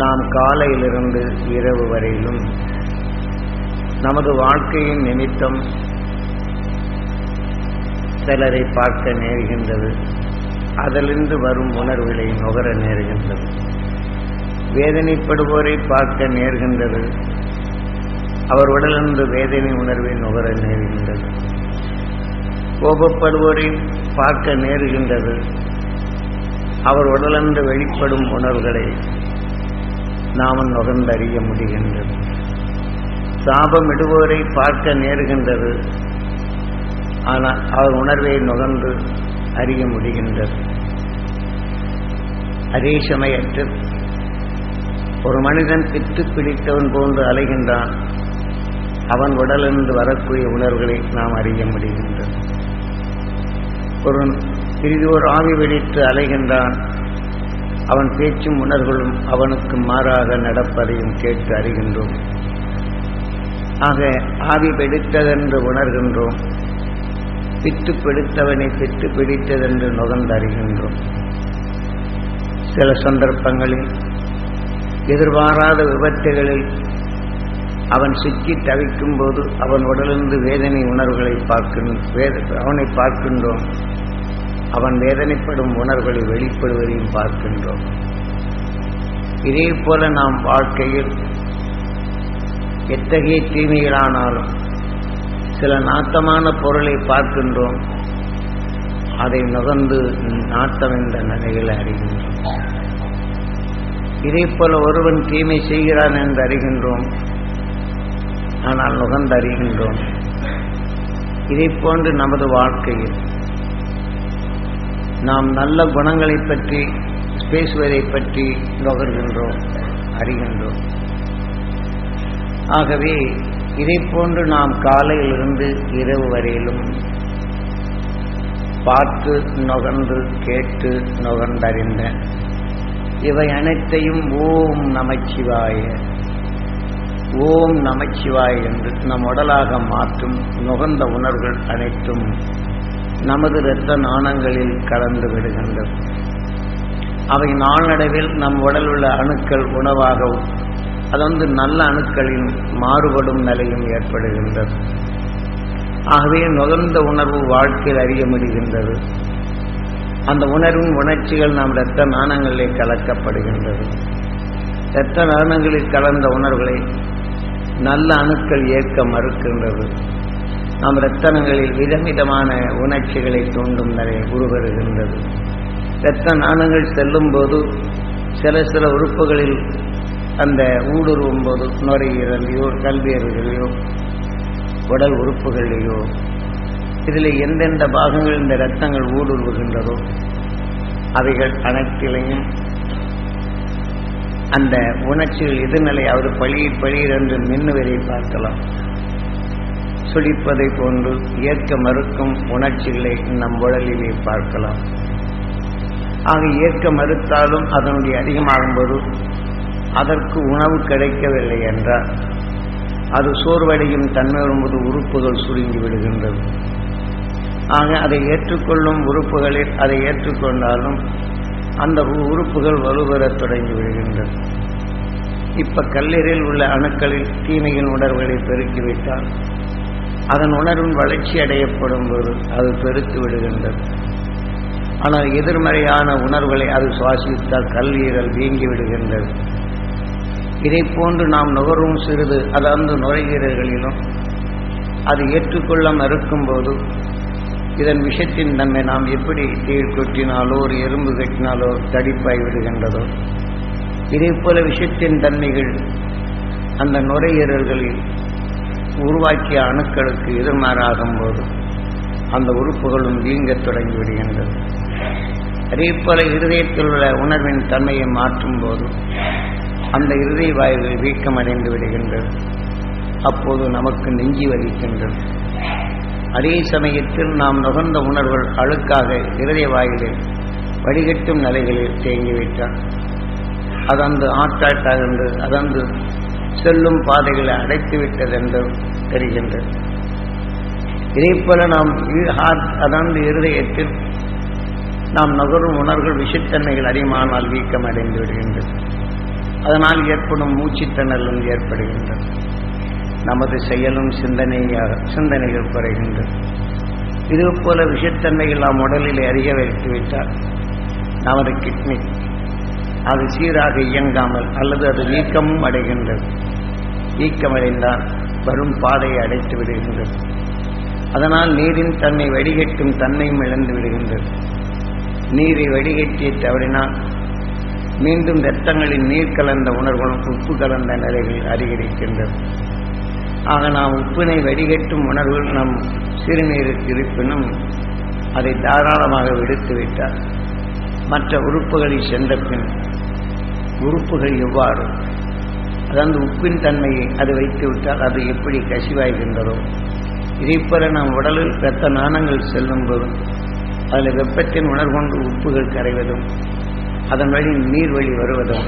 நாம் காலையிலிருந்து இரவு வரையிலும் நமது வாழ்க்கையின் நிமித்தம் சிலரை பார்க்க நேர்கின்றது. அதிலிருந்து வரும் உணர்வுகளை நுகர நேர்கின்றது. வேதனைப்படுவோரை பார்க்க நேர்கின்றது. அவர் உடலிருந்து வேதனை உணர்வை நுகர நேர்கின்றது. கோபப்படுவோரை பார்க்க நேருகின்றது. அவர் உடலிருந்து வெளிப்படும் உணர்வுகளை நாம் நுகர்ந்தறிய முடிகின்றது. சாபமிடுவோரை பார்க்க நேருகின்றது. ஆனால் அவர் உணர்வை நுகர்ந்து அறிய முடிகின்றது. அதே சமயத்தில் ஒரு மனிதன் பித்து பிடித்தவன் போன்று அலைகின்றான். அவன் உடலிருந்து வரக்கூடிய உணர்வுகளை நாம் அறிய முடிகின்றது. ஒரு சிறிதோர் ஆவி வெடித்து அலைகின்றான். அவன் பேச்சும் உணர்வுகளும் அவனுக்கு மாறாக நடப்பதையும் கேட்டு அறிகின்றோம். ஆக ஆவி பெடுத்ததென்று உணர்கின்றோம். பித்து பிடித்தவனை பித்து பிடித்ததென்று நுகர்ந்து அறிகின்றோம். சில சந்தர்ப்பங்களில் எதிர்பாராத விபத்துகளில் அவன் சிக்கி தவிக்கும் போது அவன் உடலிருந்து வேதனை உணர்வுகளை பார்க்கின்ற அவனை பார்க்கின்றோம். அவன் வேதனைப்படும் உணர்வுகளை வெளிப்படுவதையும் பார்க்கின்றோம். இதே போல நாம் வாழ்க்கையில் எத்தகைய தீமைகளானாலும் சில நாட்டமான பொருளை பார்க்கின்றோம். அதை நுகர்ந்து நாட்டம் என்ற நிலையில் அறிகின்றோம். இதே போல ஒருவன் தீமை செய்கிறான் என்று அறிகின்றோம். ஆனால் நுகர்ந்து அறிகின்றோம். இதை போன்று நமது வாழ்க்கையில் நாம் நல்ல குணங்களை பற்றி பேசுவதை பற்றி நுகர்கின்றோம் அறிகின்றோம். ஆகவே இதை போன்று நாம் காலையிலிருந்து இரவு வரையிலும் பார்த்து நுகர்ந்து கேட்டு நுகர்ந்தறிந்த இவை அனைத்தையும் ஓம் நமச்சிவாய ஓம் நமச்சிவாய் என்று நம் உடலாக மாற்றும் நுகர்ந்த உணர்வுகள் அனைத்தும் நமது இரத்த நாணங்களில் கலந்து விடுகின்றது. அவை நாளடைவில் நம் உடல் உள்ள அணுக்கள் உணவாகவும் அது வந்து நல்ல அணுக்களின் மாறுபடும் நிலையும் ஏற்படுகின்றது. ஆகவே நுகர்ந்த உணர்வு வாழ்க்கையில் அறிய முடிகின்றது. அந்த உணர்வின் உணர்ச்சிகள் நம் இரத்த நாணங்களில் கலக்கப்படுகின்றது. இரத்த நாணங்களில் கலந்த உணர்வுகளை நல்ல அணுக்கள் ஏற்க மறுக்கின்றது. நம் ரத்தனங்களில் விதவிதமான உணர்ச்சிகளை தூண்டும் நிலை உருவருகின்றது இரத்த நாணங்கள் செல்லும் போது சில சில உறுப்புகளில் அந்த ஊடுருவும் போது நுரையீரலையோ கல்வியர்களையோ உடல் உறுப்புகளையோ இதில் எந்தெந்த பாகங்கள் இந்த இரத்தங்கள் ஊடுருவுகின்றதோ அவைகள் அனைத்திலையும் அந்த உணர்ச்சிகள் எதிர்நிலை அவர் பழி என்று மின்னுவரை பார்க்கலாம். சுழிப்பதை போன்று ஏற்க மறுக்கும் உணர்ச்சிகளை நம் உடலிலே பார்க்கலாம். ஆக ஏற்க மறுத்தாலும் அதனுடைய அதிகமாகும்போது அதற்கு உணவு கிடைக்கவில்லை என்றால் அது சோர்வடையும் தன்மை வரும்போது உறுப்புகள் சுருங்கி விடுகின்றது. ஆக அதை ஏற்றுக்கொள்ளும் உறுப்புகளில் அதை ஏற்றுக்கொண்டாலும் அந்த உறுப்புகள் வலுவெறத் தொடங்கி விடுகின்றது. இப்ப கல்லீரில் உள்ள அணுக்களில் தீமையின் உணர்வுகளை பெருக்கிவிட்டால் அதன் உணர்வின் வளர்ச்சி அடையப்படும் போது அது பெருத்து விடுகின்றது. ஆனால் எதிர்மறையான உணர்வுகளை அது சுவாசித்தால் கல்லீரல் வீங்கி விடுகின்றது. இதை போன்று நாம் நுகர்வும் சிறிது அதாவது நுரையீரல்களிலும் அது ஏற்றுக்கொள்ள மறுக்கும் போது இதன் விஷத்தின் தன்மை நாம் எப்படி தீர் கொட்டினாலோ ஒரு எறும்பு கட்டினாலோ தடிப்பாய் விடுகின்றதோ இதே போல விஷத்தின் தன்மைகள் அந்த நுரையீரல்களில் உருவாக்கிய அணுக்களுக்கு எதிர்மாறாகும் போது அந்த உறுப்புகளும் வீங்கத் தொடங்கி விடுகின்றது அதே போல இருதயத்தில் உள்ள உணர்வின் தன்மையை மாற்றும் போது அந்த இருதய வாயுகள் வீக்கமடைந்து விடுகின்றது. அப்போது நமக்கு நெஞ்சி வலிக்கின்றது. அதே சமயத்தில் நாம் நுகர்ந்த உணர்வுகள் அழுக்காக இருதய வாயிலில் வடிகட்டும் நிலைகளில் தேங்கிவிட்டால் அதந்து ஆற்றாட்டாகென்று அதந்து செல்லும் பாதைகளை அடைத்து விட்டதென்றும் தெரிகின்றது. இதேபோல நாம் அதாவது இருதயத்தில் நாம் நுகரும் உணர்வுகள் விஷத்தன்மைகள் அதிகமானால் வீக்கம் அடைந்து விடுகின்றது. அதனால் ஏற்படும் மூச்சுத்திணறலும் ஏற்படுகின்றது. நமது செயலும் சிந்தனையாக சிந்தனைகள் குறைகின்றது. இது போல விஷத்தன்மைகள் நாம் உடலில் அறிய வைத்துவிட்டால் நமது கிட்னி அது சீராக இயங்காமல் அல்லது அது வீக்கமும் அடைகின்றது. வீக்கமடைந்தால் வரும் பாதையை அடைத்து விடுகின்றது. அதனால் நீரின் தன்மை வடிகட்டும் தன்மையும் இழந்து விடுகின்றது. நீரை வடிகட்டிய தவறினால் மீண்டும் வெத்தங்களின் நீர் கலந்த உணர்வுகளும் உப்பு கலந்த நிலைகள் அதிகரிக்கின்றது. ஆக நாம் உப்பினை வடிகட்டும் உணர்வுகள் நம் சிறுநீருக்கு இருப்பினும் அதை தாராளமாக விடுத்துவிட்டார் மற்ற உறுப்புகளில் சென்ற பின் உறுப்புகள் எவ்வாறு அதாவது உப்பின் தன்மையை அது வைத்து விட்டால் அது எப்படி கசிவாய்கின்றதோ இதைப்போல நம் உடலில் இரத்த நாணங்கள் செல்லும் போதும் அதில் வெப்பத்தின் உணர்கொண்டு உப்புகள் கரைவதும் அதன் வழி நீர் வழி வருவதும்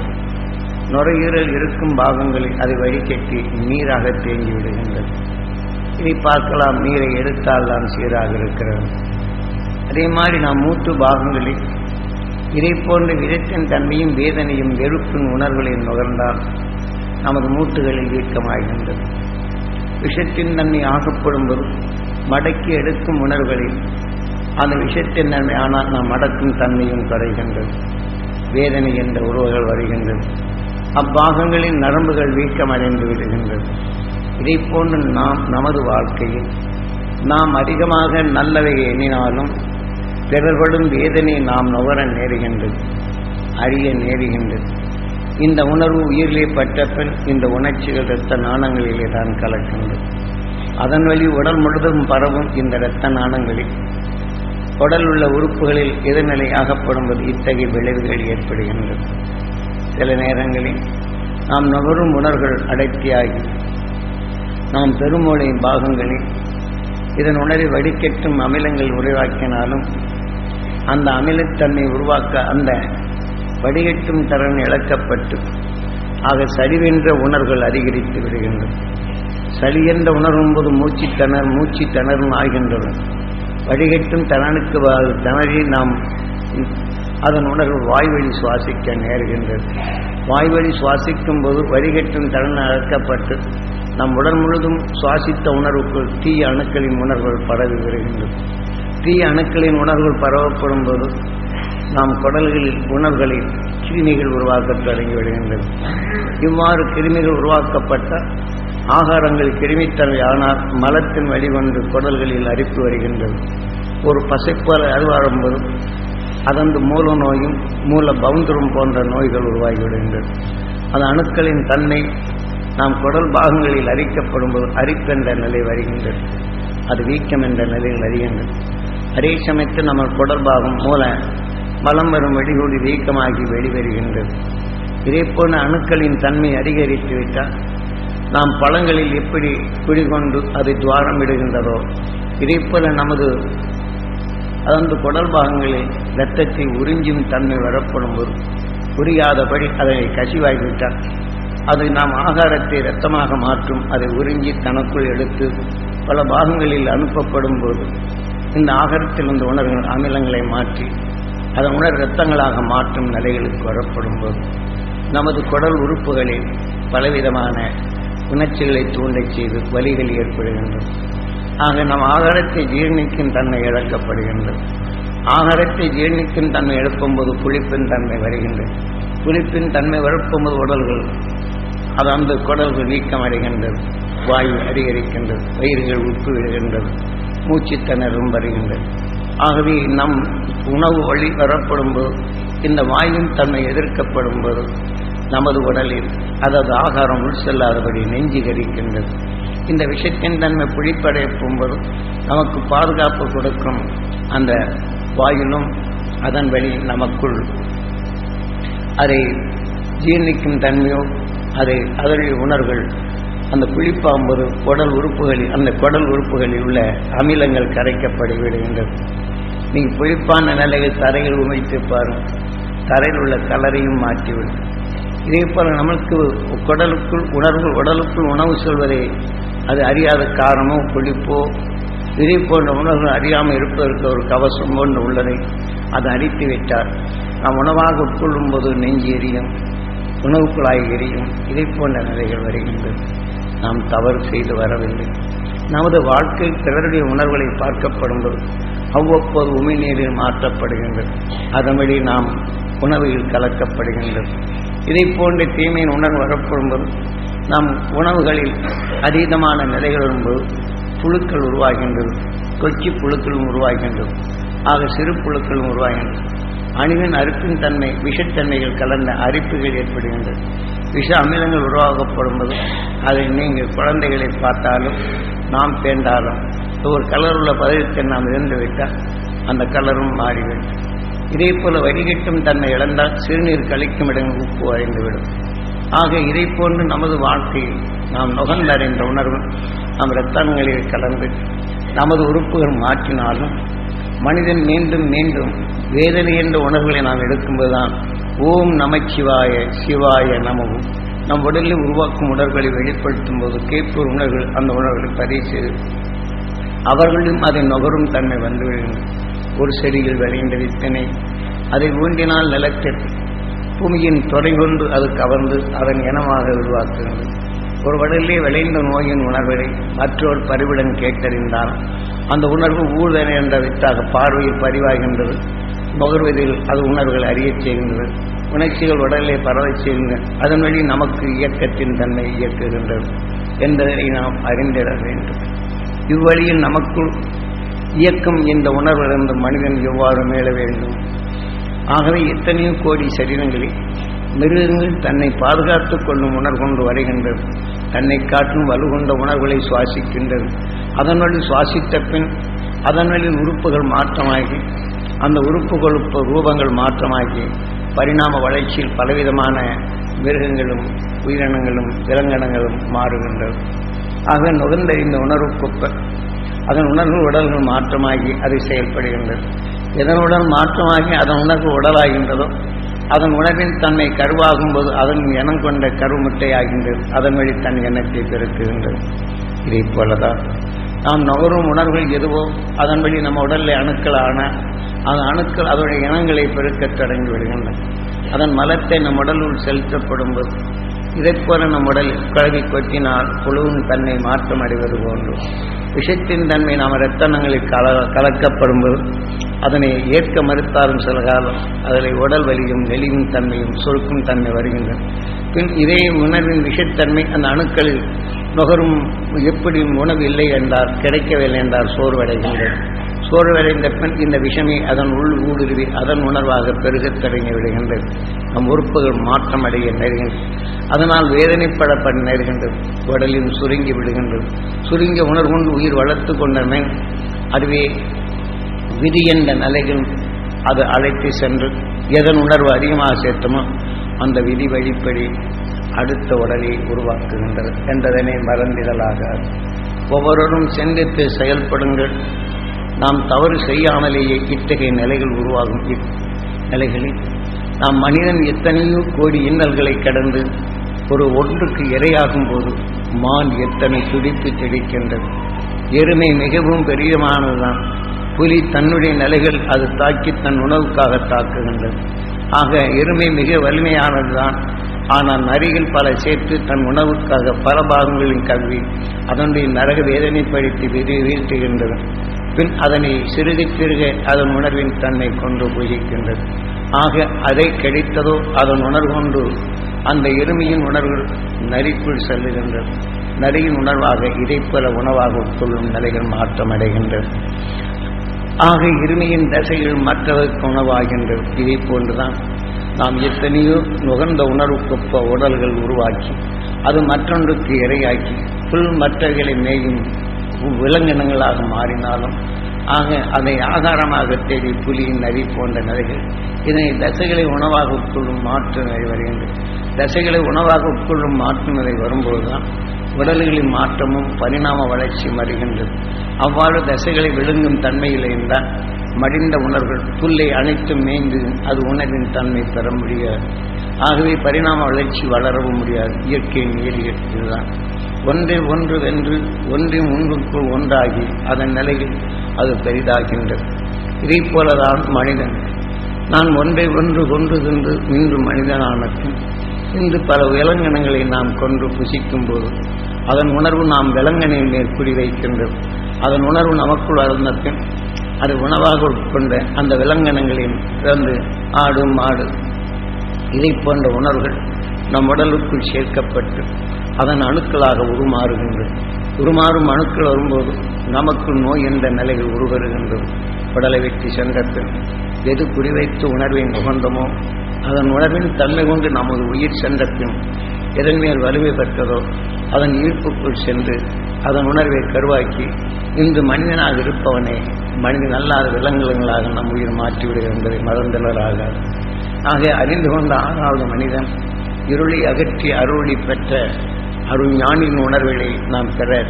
நுரையீரல் இருக்கும் பாகங்களில் அதை வடிகட்டி நீராக தேங்கி விடுகின்றது. இதை பார்க்கலாம் நீரை எடுத்தால் தான் சீராக இருக்கிறது. அதே மாதிரி நாம் மூட்டு பாகங்களில் இதை போன்ற விதத்தின் தன்மையும் வேதனையும் வெறுப்பின் உணர்வுகளில் நுகர்ந்தால் நமது மூட்டுகளில் வீக்கமாகின்றது. விஷத்தின் தன்மை ஆகப்படும்போது மடக்கி எடுக்கும் உணர்வுகளில் அந்த விஷத்தின் நன்மை ஆனால் நாம் மடக்கும் தன்மையும் குறைகின்றது. வேதனை என்ற உறவுகள் வருகின்றது. அப்பாகங்களின் நரம்புகள் வீக்கமடைந்து விடுகின்றது. இதை போன்று நாம் நமது வாழ்க்கையில் நாம் அதிகமாக நல்லவை எண்ணினாலும் பிறர்படும் வேதனை நாம் நுகர நேருகின்றது அறிய நேருகின்றது. இந்த உணர்வு உயிரிலே பட்ட இந்த உணர்ச்சிகள் இரத்த நாணங்களிலே தான் கலக்கின்றது. அதன் வழி உடல் முழுதும் பரவும் இந்த இரத்த நாணங்களில். உடல் உள்ள உறுப்புகளில் எதிர்நிலை ஆகப்படும்போது இத்தகைய விளைவுகள் ஏற்படுகின்றது. சில நேரங்களில் நாம் நுகரும் உணர்வுகள் அடர்த்தியாகி நாம் பெருமூளை பாகங்களில் இதன் உணரை வடிகட்டும் அமிலங்கள் உருவாக்கினாலும் அந்த அமிலத்தன்மை உருவாக்க அந்த வடிகட்டும் திறன் இழக்கப்பட்டு ஆக சரிவென்ற உணர்வுகள் அதிகரித்து விடுகின்றன. சளியென்ற என்ற உணர்வும் போது மூச்சு மூச்சித்தனரும் மூச்சு ஆகின்றது வடிகட்டும் தனனுக்கு திணறி நாம் அதன் உணர்வு வாய்வழி சுவாசிக்க நேருகின்றது. வாய்வழி சுவாசிக்கும் போது வடிகட்டும் திறன் அழைக்கப்பட்டு நம் உடல் முழுதும் சுவாசித்த உணர்வுக்குள் தீய அணுக்களின் உணர்வுகள் பரவி வருகின்றது தீய அணுக்களின் உணர்வுகள் பரவப்படும் போது நாம் குடல்களில் உணர்வுகளை கிருமிகள் உருவாக்க தொடங்கி விடுகின்றது இவ்வாறு கிருமிகள் உருவாக்கப்பட்ட ஆகாரங்கள் கிருமித்தன்மை ஆனால் மலத்தின் வழிவந்து குடல்களில் அரிப்பு வருகின்றது. ஒரு பசைப்பால் அருவாழும்போது அதந்து மூல நோயும் மூல பவுந்தரும் போன்ற நோய்கள் உருவாகிவிடுகின்றது அது அணுக்களின் தன்மை நாம் குடல் பாகங்களில் அரிக்கப்படும் போது அரிப்பென்ற நிலை வருகின்றது. அது வீக்கம் என்ற நிலையில் அறிகின்றது அதே சமயத்தில் நம்ம குடல் பாகம் மூல பலம் வரும் வெடிகூடி வீக்கமாகி வெளிவருகின்றது. இதே போன்ற அணுக்களின் தன்மை அதிகரித்து விட்டால் நாம் பழங்களில் எப்படி குடிகொண்டு அதை துவாரம் விடுகின்றதோ இதே போல நமது அதன் குடல் பாகங்களில் இரத்தத்தை உறிஞ்சும் தன்மை வரப்படும் ஒரு புரியாதபடி அதை கசிவாகிவிட்டால் அது நாம் ஆகாரத்தை இரத்தமாக மாற்றும். அதை உறிஞ்சி தனக்குள் எடுத்து பல பாகங்களில் அனுப்பப்படும் போது இந்த ஆகாரத்தில் இந்த உணர்வுகள் அமிலங்களை மாற்றி அதன் உணர் இரத்தங்களாக மாற்றும் நிலைகளுக்கு வரப்படும் போது நமது குடல் உறுப்புகளில் பலவிதமான உணர்ச்சிகளை தூண்டச் செய்து வலிகள் ஏற்படுகின்றது. ஆக நம் ஆகாரத்தை ஜீர்ணிக்கும் தன்மை இழக்கப்படுகின்றது. ஆகாரத்தை ஜீர்ணிக்கும் தன்மை எழுப்பும்போது புளிப்பின் தன்மை வருகின்றது. புளிப்பின் தன்மை வரப்பும்போது உடல்கள் அது அந்த குடல்கள் வீக்கம் அடைகின்றது வாயு அதிகரிக்கின்றது வயிறுகள் உப்பு விடுகின்றது மூச்சு வருகின்றது. ஆகவே நம் உணவு வழி வரப்படும் போது இந்த வாயின் தன்மை எதிர்க்கப்படும் போது நமது உடலில் அதாவது ஆகாரம் உள் செல்லாதபடி நெஞ்சு கரிக்கின்றது இந்த விஷயத்தின் தன்மை பிடிப்படைய போகும்போது நமக்கு பாதுகாப்பு கொடுக்கும் அந்த வாயிலும் அதன் வழி நமக்குள். அதை ஜீர்ணிக்கும் தன்மையோ அதை அதனுடைய உணர்வுகள் அந்த குளிப்பாகும்போது குடல் உறுப்புகளில் அந்த குடல் உறுப்புகளில் உள்ள அமிலங்கள் கரைக்கப்படி விடுகின்றது நீங்கள் புளிப்பான நிலையை தரையில் உமைத்து பாரு தரையில் உள்ள கலரையும் மாற்றிவிடும். இதே போல நம்மளுக்கு குடலுக்குள் உணர்வு உடலுக்குள் உணவு சொல்வதை அது அறியாத காரணமோ புளிப்போ இதே போன்ற உணர்வுகள் அறியாமல் இருப்பதற்கு ஒரு கவசம் போன்று உள்ளதை அது அடித்து விட்டார். நாம் உணவாக உட்கொள்ளும் போது நெஞ்சு எரியும் உணவு குழாய் எரியும். இதை போன்ற நிலைகள் வருகின்றது நாம் தவறு செய்து வரவில்லை. நமது வாழ்க்கை பிறருடைய உணர்வுகளை பார்க்கப்படும்போது அவ்வப்போது உமிழ்நீரில் மாற்றப்படுகின்றது. அதன்படி நாம் உணவில் கலக்கப்படுகின்றது. இதை போன்ற தீமையின் உணர்வு வரப்படும்போது நம் உணவுகளில் அதீதமான நிலைகள் வரும்போது புழுக்கள் உருவாகின்றது. கொச்சி புழுக்களும் உருவாகின்றது. ஆக சிறு புழுக்களும் உருவாகின்றது. அணுவின் அரிப்பின் தன்மை விஷத்தன்மைகள் கலந்த அரிப்புகள் ஏற்படுகின்றது. விஷ அமிலங்கள் உருவாக்கப்படும்போது அதை நீங்கள் குழந்தைகளை பார்த்தாலும் நாம் சேர்ந்தாலும் ஒரு கலர் உள்ள பதவித்தை நாம் இழந்து விட்டால் அந்த கலரும் மாறிவிடும். இதே போல வடிகட்டும் தன்னை இழந்தால் சிறுநீர் கழிக்கும் இடங்கள் உப்பு அறிந்துவிடும் ஆக இதை போன்று நமது வாழ்க்கையில் நாம் நுகர்ந்தறிந்த உணர்வு நம் இரத்தங்களில் கலந்து நமது உறுப்புகள் மாற்றினாலும் மனிதன் மீண்டும் மீண்டும் வேதனை என்ற உணர்வுகளை நாம் எடுக்கும்போதுதான் ஓம் நமச்சிவாய சிவாய நமவும் நம் உடலில் உருவாக்கும் உணர்வுகளை வெளிப்படுத்தும் போது கேட்போர் உணர்வுகள் அந்த உணர்வுகளை பதிவு செய்து அவர்களும் அதை நுகரும் தன்மை வந்துவிடும் ஒரு செடியில் விளைந்த வித்தனை அதை ஊண்டினால் நிலத்தில் பூமியின் துறை கொண்டு அது கவர்ந்து அதன் இனமாக உருவாக்குகிறது. ஒரு வடலிலே விளைந்த நோயின் உணர்வை மற்றொரு பரிவுடன் கேட்டறிந்தால் அந்த உணர்வு ஊழ்தனை என்ற வித்தாக பார்வையில் பதிவாகின்றது. நுகர்வதில் அது உணர்வுகள் அறியச் செய்கின்றது. உணர்ச்சிகள் உடலிலே பரவச் செய்கின்றன அதன் வழி நமக்கு இயக்கத்தின் தன்மை இயக்குகின்றது என்பதை நாம் அறிந்திட வேண்டும். இவ்வழியில் நமக்குள் இயக்கம் என்ற உணர்விலிருந்து மனிதன் எவ்வாறு மேல வேண்டும்? ஆகவே எத்தனையோ கோடி சரீரங்களில் மிருகங்கள் தன்னை பாதுகாத்துக் கொள்ளும் உணர்கொண்டு வருகின்றது. தன்னை காட்டும் வலுகொண்ட உணர்வுகளை சுவாசிக்கின்றது. அதன் வழி சுவாசித்த பின் அதன் வழி உறுப்புகள் மாற்றமாகி அந்த உறுப்புகள் ரூபங்கள் மாற்றமாகி பரிணாம வளர்ச்சியில் பலவிதமான மிருகங்களும் உயிரினங்களும் விலங்கினங்களும் மாறுகின்றது ஆக நுகர்ந்தறிந்த உணர்வுக்குப்ப அதன் உணர்வு உடல்கள் மாற்றமாகி அது செயல்படுகின்றது. எதனுடன் மாற்றமாகி அதன் உணர்வு உடலாகின்றதோ அதன் உணர்வின் தன்மை கருவாகும் போது அதன் எண்ணம் கொண்ட கருமுட்டையாகின்றது. அதன் வழி தன் எண்ணத்தை பெருக்குகின்றது. இதை போலதான் நாம் நுகரும் உணர்வுகள் எதுவோ அதன் வழி நம்ம உடலில் அணுக்களான அந்த அணுக்கள் அதனுடைய இனங்களை பெருக்கத் தொடங்கி விடுகின்றன அதன் மலத்தை நம் உடலுள் செலுத்தப்படும் போது இதைப் போல நம் உடல் கழுவி கொட்டினால் குழுவின் தன்னை மாற்றம் அடைவது போன்று விஷத்தின் தன்மை நாம் இரத்தனங்களில் கல கலக்கப்படும்போது அதனை ஏற்க மறுத்தாலும் சில காலம் அதில் உடல் வலியும் நெளிவும் தன்மையும் சொருக்கும் தன்மை வருகின்றன. பின் இதே உணர்வின் விஷத்தன்மை அந்த அணுக்களில் நுகரும் எப்படி உணவு இல்லை என்றால் கிடைக்கவில்லை என்றால் சோர்வடைகின்றது. சோர்வடைந்த பெண் இந்த விஷமே அதன் உள் ஊடுருவி அதன் உணர்வாக பெருகத் தொடங்கி விடுகின்றது. நம் உறுப்புகள் மாற்றம் அடைய நேர்கின்றது அதனால் வேதனைப்படப்பட நேர்கின்றது உடலில் சுருங்கி விடுகின்றது சுருங்கிய உணர்வுண்டு உயிர் வளர்த்து கொண்டமே அதுவே விதி என்ற நிலையில் அது அழைத்து சென்று எதன் உணர்வு அதிகமாக சேர்த்தமோ அந்த விதி வழிப்படி அடுத்த உடலை உருவாக்குகின்றது. என்றதனை மறந்திடலாக ஒவ்வொருவரும் சிந்தித்து செயல்படுங்கள். நாம் தவறு செய்யாமலேயே இத்தகைய நிலைகள் உருவாகும். நிலைகளில் நாம் மனிதன் எத்தனையோ கோடி இன்னல்களை கடந்து ஒரு ஒன்றுக்கு இரையாகும் போது மான் எத்தனை துடிப்பு செடிக்கின்றது எருமை மிகவும் பெரியமானதுதான். புலி தன்னுடைய நிலைகள் அது தாக்கி தன் உணவுக்காக தாக்குகின்றது. ஆக எருமை மிக வலிமையானதுதான். ஆனால் நரிகள் பல சேர்த்து தன் உணவுக்காக பல பாகங்களின் கல்வி அதனுடைய நரக வேதனைப்படுத்தி விதி வீழ்த்துகின்றது பின் அதனை சிறுக சிறுக அதன் உணர்வின் தன்னை கொண்டு பூஜிக்கின்றது. ஆக அதை கிடைத்ததோ அதன் உணர்வு கொண்டு அந்த எருமையின் உணர்வு நரிக்குள் செல்லுகின்றது. நரியின் உணர்வாக இதைப்போல உணவாக உட்கொள்ளும் நிலைகள் மாற்றமடைகின்றது. ஆக இருமையின் தசைகள் மற்றவருக்கு உணவாகின்றது. இதை போன்றுதான் நாம் எத்தனையோ நுகர்ந்த உணர்வுக்கொப்ப உடல்கள் உருவாக்கி அது மற்றொன்றுக்கு இரையாக்கி புல் மற்றவைகளை மேயும் விலங்கினங்களாக மாறினாலும் ஆக அதை ஆகாரமாக தேடி புலி நரி போன்ற நிலைகள் இதனை தசைகளை உணவாக உட்கொள்ளும் மாற்று நிலை வருகின்றது. தசைகளை உணவாக உட்கொள்ளும் மாற்று நிலை வரும்போதுதான் உடல்களின் மாற்றமும் பரிணாம வளர்ச்சி வருகின்றது. அவ்வாறு தசைகளை விழுங்கும் தன்மையில் இருந்தால் மடிந்த உணர்வுகள் புல்லை அனைத்தும் மேய்ந்து அது உணர்வின் தன்மை பெற முடியாது. ஆகவே பரிணாம வளர்ச்சி வளரவும் முடியாது. இயற்கையின் ஏறி இதுதான் ஒன்றை ஒன்று வென்று ஒன்றின் ஒன்றுக்குள் ஒன்றாகி அதன் நிலையில் அது பெரிதாகின்றது. இதை போலதான் மனிதன். நான் ஒன்றை ஒன்று கொன்று சென்று இன்று மனிதனான இன்று பல விலங்கினங்களை நாம் கொன்று புசிக்கும் போது அதன் உணர்வு நாம் விலங்கினின் மேல் குறிவைக்கின்றது அதன் உணர்வு நமக்குள் அருந்த பின் அது உணவாக உட்கொண்ட அந்த விலங்கினங்களின் பிறந்து ஆடு. மாடு இதை போன்ற உணர்வுகள் நம் உடலுக்குள் சேர்க்கப்பட்டு அதன் அணுக்களாக உருமாறுகின்றது. உருமாறும் அணுக்கள் வரும்போது நமக்கு நோய் என்ற நிலையில் உருவருகின்றது. உடலை வெட்டி சென்ற பின் எது குறிவைத்து உணர்வின் உகந்தமோ அதன் உணர்வின் தன்மை கொண்டு நமது உயிர் சென்ற பின் எதன் மேல் வலிமை பெற்றதோ அதன் ஈர்ப்புக்குள் சென்று அதன் உணர்வை கருவாக்கி இன்று மனிதனாக இருப்பவனே மனிதன் அல்லாத விலங்குகளாக நம் உயிர் மாற்றிவிடுகிறது என்பதை மறந்தலராக ஆக அறிந்து கொண்ட ஆறாவது மனிதன் இருளை அகற்றி அருளி பெற்ற அருஞானின் உணர்வுகளை நாம் பெற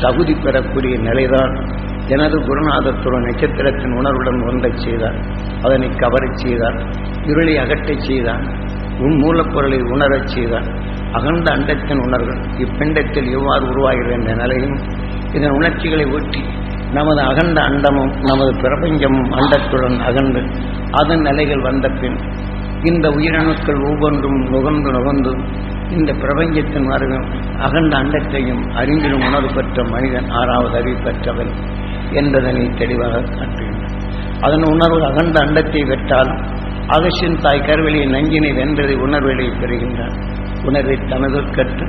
தகுதி பெறக்கூடிய நிலைதான். எனது குருநாதத்துடன் நட்சத்திரத்தின் உணர்வுடன் ஒன்றச் செய்தார். அதனை கவரச் செய்தார். இருளை அகற்றச் செய்தார். உன் மூலப்பொருளை உணரச் செய்தார். அகண்ட அண்டத்தின் உணர்வு இப்பிண்டத்தில் எவ்வாறு உருவாகிறது என்ற நிலையும் இதன் உணர்ச்சிகளை ஊற்றி நமது அகண்ட அண்டமும் நமது பிரபஞ்சமும் அண்டத்துடன் அகன்று அதன் நிலைகள் வந்த பின் இந்த உயிரணுக்கள் ஒவ்வொன்றும் நுகர்ந்து நுகர்ந்து இந்த பிரபஞ்சத்தின் அறிவும் அகண்ட அண்டத்தையும் அறிந்திடும் உணர்வு பெற்ற மனிதன் ஆறாவது அறிவு பெற்றவன் என்பதனை தெளிவாக காட்டுகின்றான் அதன் உணர்வு அகண்ட அண்டத்தை பெற்றால் அகசின் தாய் கருவெளியை நஞ்சினை வென்றதை உணர்வுகளை பெறுகின்றான். உணர்வை தனது கற்று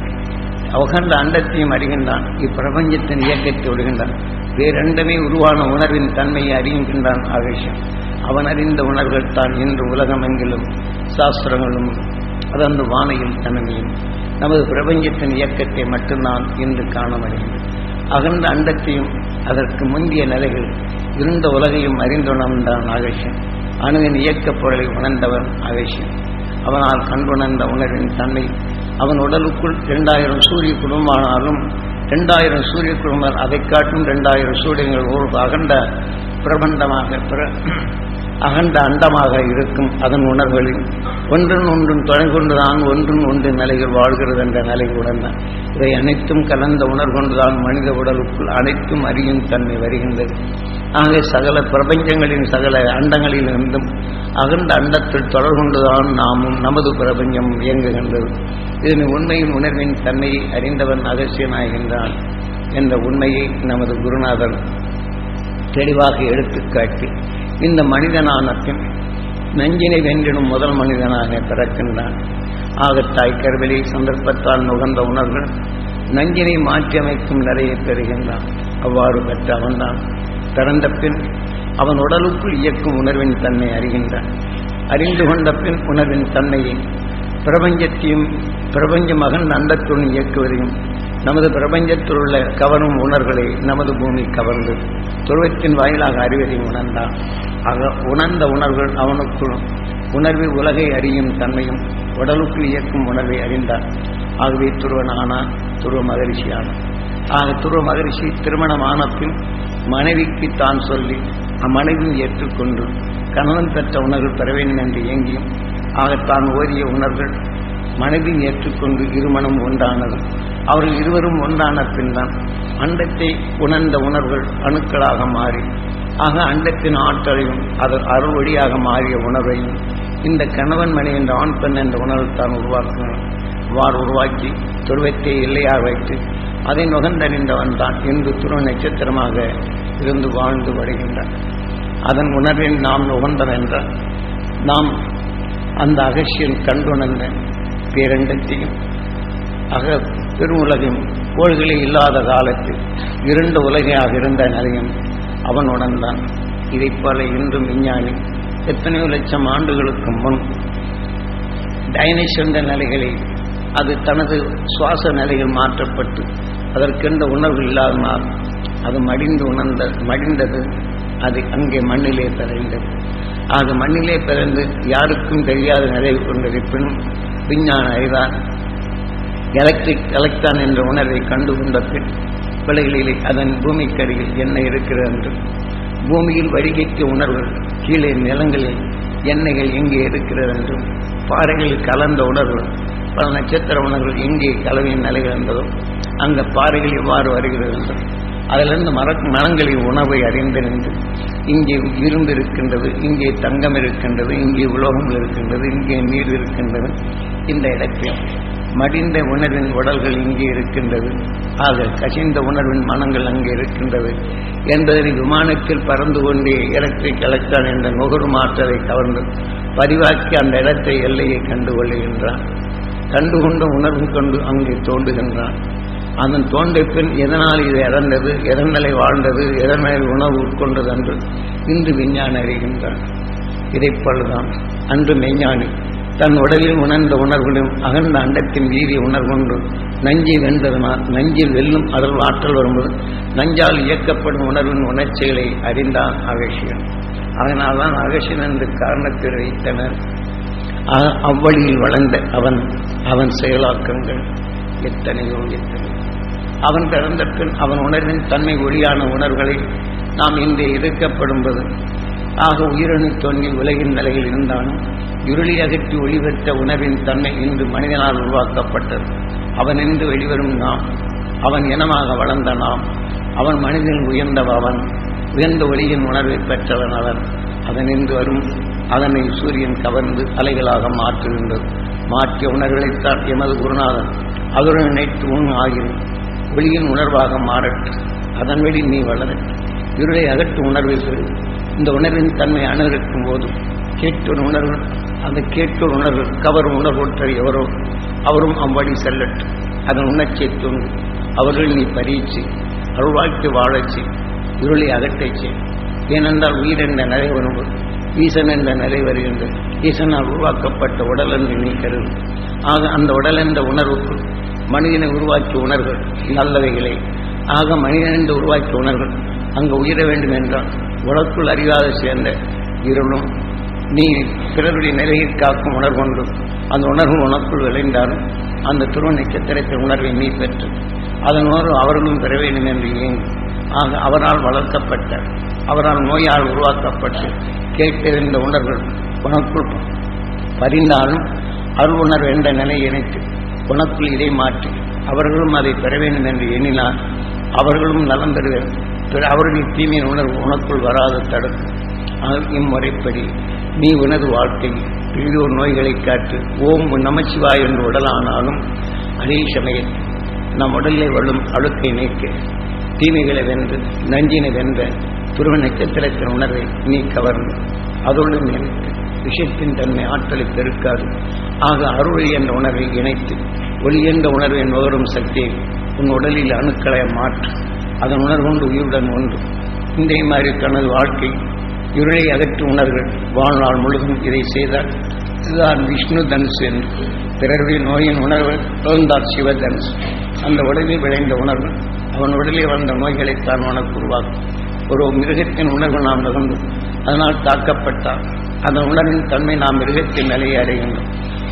அகண்ட அண்டத்தையும் அறிகின்றான். இப்பிரபஞ்சத்தின் இயக்கத்தை விடுகின்றான் வேறெண்டமே உருவான உணர்வின் தன்மையை அறிகின்றான் ஆகேஷன் அவன் அறிந்த உணர்வுகள் தான் இன்று உலகமெங்கிலும் சாஸ்திரங்களும் அதன்று வானையும் தனமையும். நமது பிரபஞ்சத்தின் இயக்கத்தை மட்டும்தான் இன்று காண முடியும் அகன்ற அண்டத்தையும் அதற்கு முந்திய நிலைகள் இருந்த உலகையும் அறிந்துணர்ந்தான் ஆகேஷன் அணுவின் இயக்கப் பொருளை உணர்ந்தவன் ஆகேஷன் அவனால் கண்டுணர்ந்த உணர்வின் தன்மை அவன் உடலுக்குள் இரண்டாயிரம் சூரிய குடும்பமானாலும் இரண்டாயிரம் சூரிய குடும்பம் அதை காட்டும் இரண்டாயிரம் சூரியங்கள் ஒரு அகண்ட பிரபண்டமாக பிற அகண்ட அண்டமாக இருக்கும் அதன் உணர்வுகளில். ஒன்றன் ஒன்றும் தொடர்பு கொண்டுதான் ஒன்றும் ஒன்று நிலையில் வாழ்கிறது என்ற நிலை உணர்ந்தான் இவை அனைத்தும் கலந்த உணர்கொண்டுதான் மனித உடலுக்குள் அனைத்தும் அறியும் தன்மை வருகின்றது. ஆக சகல பிரபஞ்சங்களின் சகல அண்டங்களிலிருந்தும் அகண்ட அண்டத்தில் தொடர்கொண்டுதான் நாமும் நமது பிரபஞ்சம் இயங்குகின்றது. இதன் உண்மையின் உணர்வின் தன்மையை அறிந்தவன் அகசியனாகின்றான் என்ற உண்மையை நமது குருநாதன் தெளிவாக எடுத்துக்காட்டி இந்த மனிதனான பின் வென்றிடும் முதல் மனிதனாக பிறக்கின்றான். ஆகத்தாய் கருவிலை சந்தர்ப்பத்தால் நுகர்ந்த உணர்வுகள் நஞ்சினை மாற்றியமைக்கும் நிறைய பெறுகின்றான். அவ்வாறு பெற்ற அவன்தான் பிறந்த பின் அவன் உடலுக்குள் இயக்கும் உணர்வின் தன்மை அறிகின்றான். அறிந்து கொண்ட பின் உணர்வின் தன்மையை பிரபஞ்சத்தையும் பிரபஞ்ச மகன் அண்டத்துடன் இயக்குவதையும் நமது பிரபஞ்சத்தில் உள்ள கவரும் உணர்வுகளை நமது பூமி கவர்ந்து துருவத்தின் வாயிலாக அறிவதை உணர்ந்தான் ஆக உணர்ந்த உணர்வுகள் அவனுக்குள் உணர்வை உலகை அறியும் தன்மையும் உடலுக்குள் இயக்கும் உணர்வை அறிந்தான் ஆகவே துருவனானான் துருவ மகரிஷியானான். ஆக துருவ மகரிஷி திருமணமான பின் மனைவிக்கு தான் சொல்லி அம்மனைவியும் ஏற்றுக்கொண்டு கணவன் பெற்ற உணர்வு பெற வேண்டும் என்று இயங்கியும் ஆக தான் ஓதிய உணர்வுகள் மனைவி ஏற்றுக்கொண்டு இருமணம் ஒன்றானது. அவர்கள் இருவரும் ஒன்றான பின்தான் அண்டத்தை உணர்ந்த உணர்வுகள் அணுக்களாக மாறி ஆக அண்டத்தின் ஆற்றலையும் அது அருள் வழியாக மாறிய உணர்வையும் இந்த கணவன் மணி என்ற ஆண் பெண் என்ற உணர்வு தான் உருவாக்கினார் வார் உருவாக்கி துருவத்தை இல்லையாக வைத்து அதை நுகர்ந்தறிந்தவன் தான் இன்று துருவ நட்சத்திரமாக இருந்து வாழ்ந்து வருகின்றான். அதன் உணர்வில் நாம் நுகர்ந்தவென்றால் நாம் அந்த அகசியன் கண்டுணர்ந்த பேரண்டத்தையும் அக பெருவுலகம் கோள்களே இல்லாத காலத்தில் இருண்ட உலகையாக இருந்த நிலையம் அவன் தான். இதைப் போல இன்றும் விஞ்ஞானி எத்தனையோ லட்சம் ஆண்டுகளுக்கு முன் டைனிஷ் என்ற நிலைகளை அது தனது சுவாச நிலையில் மாற்றப்பட்டு அதற்கென்ற உணர்வு இல்லாதனால் அது மடிந்து உணர்ந்த மடிந்தது. அது அங்கே மண்ணிலே பிறந்தது. ஆக மண்ணிலே பிறந்து யாருக்கும் தெரியாத நிலை கொண்டிருப்பினும் விஞ்ஞான அறிவார் எலக்ட்ரிக் எலக்ட்ரான் என்ற உணர்வை கண்டுகொண்ட பின் விலைகளிலே அதன் பூமிக்கடியில் என்ன இருக்கிறது என்று பூமியில் வருகைக்கு உணர்வு கீழே நிலங்களில் எண்ணெய்கள் எங்கே இருக்கிறது என்றும் பாறைகளில் கலந்த உணர்வு பல நட்சத்திர உணர்வுகள் எங்கே கலவையின் நிலைகள் என்பதும் அந்த பாறைகள் எவ்வாறு வருகிறது என்றும் அதிலிருந்து மர மரங்களின் உணவை அறிந்திருந்து இங்கே இரும்பு இருக்கின்றது இங்கே தங்கம் இருக்கின்றது இங்கே உலோகங்கள் இருக்கின்றது இங்கே நீர் இருக்கின்றது. இந்த இடத்தில் மடிந்த உணர்வின் உடல்கள் இங்கே இருக்கின்றது. ஆக கசிந்த உணர்வின் மனங்கள் அங்கே இருக்கின்றது. என்பதை விமானத்தில் பறந்து கொண்டே எலக்ட்ரிக் எலக்ட்ரான் என்ற நுகர் மாற்றலை கவர்ந்து பதிவாக்கி அந்த இடத்தை எல்லையை கண்டு கொள்ளுகின்றான் கண்டுகொண்ட உணர்வு கொண்டு அங்கே தோன்றுகின்றான் அதன் தோன்றிய பின் எதனால் இது இறந்தது எதன் வாழ்ந்தது எதன் உணவு உட்கொண்டது என்று இன்று விஞ்ஞானி அறிகின்றான் இதைப் போலதான் அன்று மெய்ஞானி தன் உடலில் உணர்ந்த உணர்வுகளும் அகழ்ந்த அண்டத்தின் வீரிய உணர்வுண்டு நஞ்சை வென்றதனால் நஞ்சில் வெல்லும் அதல் ஆற்றல் வரும்போது நஞ்சால் இயக்கப்படும் உணர்வின் உணர்ச்சிகளை அறிந்தான் அகசியன் அதனால்தான் அகசியன் என்று காரணத்தில் வைத்தனர். அவ்வழியில் வளர்ந்த அவன் அவன் செயலாக்கங்கள் எத்தனையோ எத்தனையோ. அவன் பிறந்த பின் அவன் உணர்வின் தன்மை ஒளியான உணர்வுகளை நாம் இன்று எதிர்க்கப்படும்போது ஆக உயிரணு தோன்றி உலகின் நிலையில் இருந்தாலும் இருளி அகற்றி ஒளிபெற்ற உணர்வின் தன்மை இன்று மனிதனால் உருவாக்கப்பட்டது. அவன் இன்று வெளிவரும் நாம் அவன் இனமாக வளர்ந்த நாம் அவன் மனிதன் உயர்ந்த அவன் உயர்ந்த ஒளியின் உணர்வை பெற்றவன் அவன். அதன் இன்று வரும் அதனை சூரியன் கவர்ந்து அலைகளாக மாற்றுகின்றது. மாற்றிய உணர்வுகளைத்தான் எமது குருநாதன் அவருடன் நினைத்து உண் ஆகிறது ஒளியின் உணர்வாக மாறட்டு அதன் வழி நீ வளரட்டு இருளை அகட்டு உணர்வை பெறு. இந்த உணர்வின் தன்மை அணுகிருக்கும் போது கேட்டொரு உணர்வு அந்த கேட்டொரு உணர்வு கவரும் உணர்வுற்ற எவரோ அவரும் அவ்வழி செல்லட்டு அதன் உணர்ச்சியை தூண்டு அவர்கள் நீ பறிச்சு அருள்வாழ்த்து வாழச்சி இருளை அகற்றச் ஏனென்றால் உயிர் என்ற நிலை வரும்போது ஈசன் என்ற நிலை வருகின்றது. ஈசனால் உருவாக்கப்பட்ட உடல் என்று நீ கருது. ஆக அந்த உடல் என்ற உணர்வுக்கு மனிதனை உருவாக்கிய உணர்கள் நல்லவைகளை. ஆக மனிதன் என்று உருவாக்கிய உணர்கள் அங்கு உயிர வேண்டும் என்றால் உனக்குள் அறியாத சேர்ந்த இருளும் நீ பிறருடைய நிலையை காக்கும் உணர்வொன்றும் அந்த உணர்வு உனக்குள் விளைந்தாலும் அந்த துருவ நட்சத்திரத்தின் உணர்வை நீ பெற்று அதன் உணர்வு அவர்களும் பெற வேண்டும் என்று ஆக அவரால் வளர்க்கப்பட்ட அவரால் நோயால் உருவாக்கப்பட்டு கேட்டிருந்த உணர்வுகள் உனக்குள் பறிந்தாலும் அருள் உணர்வு என்ற நிலையை இணைத்து உனக்குள் இதை மாற்றி அவர்களும் அதை பெற வேண்டும் என்று எண்ணினால் அவர்களும் நலம் பெறுவர் பிற தீமையின் உணர்வு உனக்குள் வராது தடுக்கும். ஆனால் இம்முறைப்படி நீ உனது வாழ்க்கை பிரிதோர் நோய்களை காட்டு ஓம் நமச்சிவாய் என்று உடலானாலும் அதே சமயத்தில் நம் உடலில் வரும் அழுக்கை நீக்க தீமைகளை வென்று நஞ்சினை வென்ற துருவ நட்சத்திரத்தின் உணர்வை நீ கவர்ந்து அதோடு நினைத்து விஷயத்தின் தன்மை ஆற்றலை பெருக்காது. ஆக அருள் என்ற உணர்வை இணைத்து ஒளி என்ற உணர்வை நுகரும் சக்தியை உன் உடலில் அணுக்களை மாற்று. அதன் உணர்வுண்டு உயிருடன் ஒன்று. இன்றைய மாதிரி தனது வாழ்க்கை இருளை அகற்றும் உணர்கள் வாழ்நாள் முழுதும் இதை செய்தார். இதுதான் விஷ்ணு தனுசு என்று. பிறருடைய நோயின் உணர்வு பிறந்தார் சிவதனுசு அந்த உடலில் விளைந்த உணர்வு அவன் உடலில் வந்த நோய்களைத்தான் உனக்கு உருவாக்கும். ஒரு மிருகத்தின் உணர்வு நாம் நுகர்ந்து அதனால் தாக்கப்பட்டால் அந்த உணர்வின் தன்மை நாம் மிருகத்தின் நிலையை அடைகின்றோம்.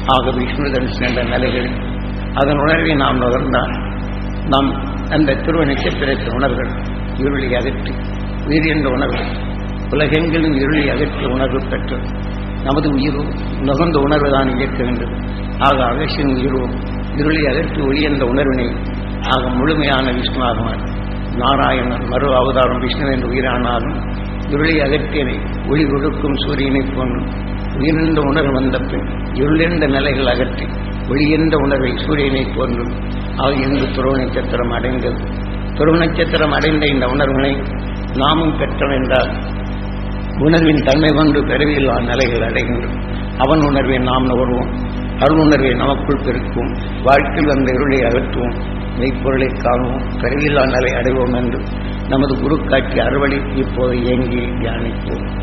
ஆக விஷ்ணு தனுசு என்ற நிலைகளில் அதன் உணர்வை நாம் நுகர்ந்தால் நாம் அந்த திருவ பிறத்த உணர்வுகள் இருளை அகற்றி உயிர் என்ற உணர்வு உலகெங்கிலும் இருளை அகற்றி உணர்வு பெற்று நமது உயிரும் நுகர்ந்த உணர்வு தான் இயக்குகின்றது ஆக அகசியின் உயிரும் இருளை அகற்றி ஒளி என்ற உணர்வினை ஆக முழுமையான விஷ்ணுவாகுமார் நாராயணன் மறு அவதாரம் விஷ்ணு என்ற உயிரானாலும் இருளை அகற்றியனை ஒளி கொடுக்கும் சூரியனை போன்று உயிரிழந்த உணர்வு வந்த பின் இருளென்ற நிலைகள் அகற்றி ஒளி உணர்வை சூரியனை போன்றும் ஆக இன்று துருவ நட்சத்திரம் அடைந்தது. துருவ நட்சத்திரம் அடைந்த இந்த உணர்வுகளை நாமும் பெற்றோம் என்றால் உணர்வின் தன்மை கொண்டு பிறவியில் நிலைகள் அடைகின்றோம் அவன் உணர்வை நாம் நுகர்வோம். அருள் உணர்வை நமக்குள் பெருக்குவோம். வாழ்க்கையில் அந்த இருளை அகற்றுவோம். மெய்ப்பொருளை காணுவோம். பிறவில்லா நிலை அடைவோம் என்று நமது குரு காட்சி அறுவடை இப்போது இயங்கி தியானிப்போம்.